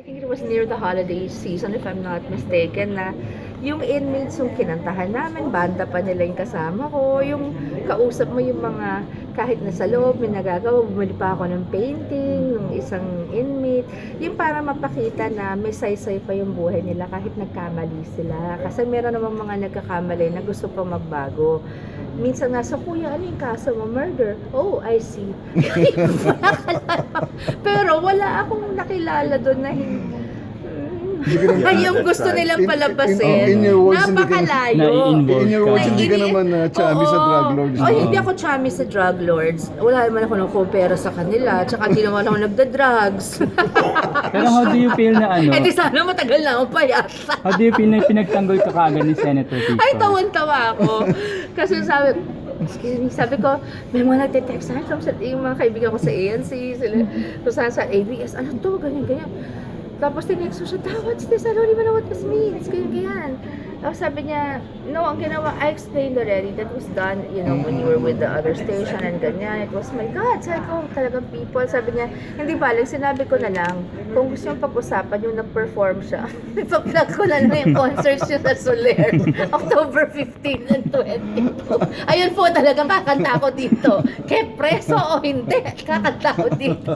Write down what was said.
I think it was near the holiday season, if I'm not mistaken, na yung inmates yung kinantahan namin, banda pa nila yung kasama ko, yung kausap mo yung mga kahit nasa loob, may nagagawa, bumili pa ako ng painting, ng isang inmate, yung para mapakita na may saysay pa yung buhay nila kahit nagkamali sila. Kasi meron namang mga nagkakamali na gusto pa magbago. Minsan nga, so kuya, ano yung kaso mo? Murder? Oh, I see. Pero wala akong nakilala doon na hindi. Naman- yung gusto nilang In- palabasin. in- in your words, napakalayo. Nai-involve In your words, hindi ka naman uh, chummy sa drug lords. Oh, no? hindi ako chummy sa drug lords. Wala naman ako ng pera sa kanila. Tsaka hindi naman ako nagda-drugs. Pero how do you feel na ano? eh di sana matagal na akong payat. How do you feel na pinagtanggol ka kagad ni Senator Tito? Ay, tawan-tawa ako. Kasi sabi, excuse me, sabi ko, may mga nagte-text sa akin, sa- yung mga kaibigan ko sa ANC, sila, kung saan sa ABS, ano to, ganyan, ganyan. Tapos tinext ko siya, "Tah, what's this? I don't even know what this means. Ganyan, ganyan. Tapos sabi niya, no, ang ginawa, I explained already, that was done, you know, when you were with the other station and ganyan. It was, my God, sabi ko, talagang people. Sabi niya, hindi balik, sinabi ko na lang, kung gusto yung pag-usapan, yung nag-perform siya. Ipa-plug ko na lang yung concerts niya sa Soler, October 15 and 20. Ayun po, talagang kakanta ko dito. Kaya preso o hindi, kakanta ko dito.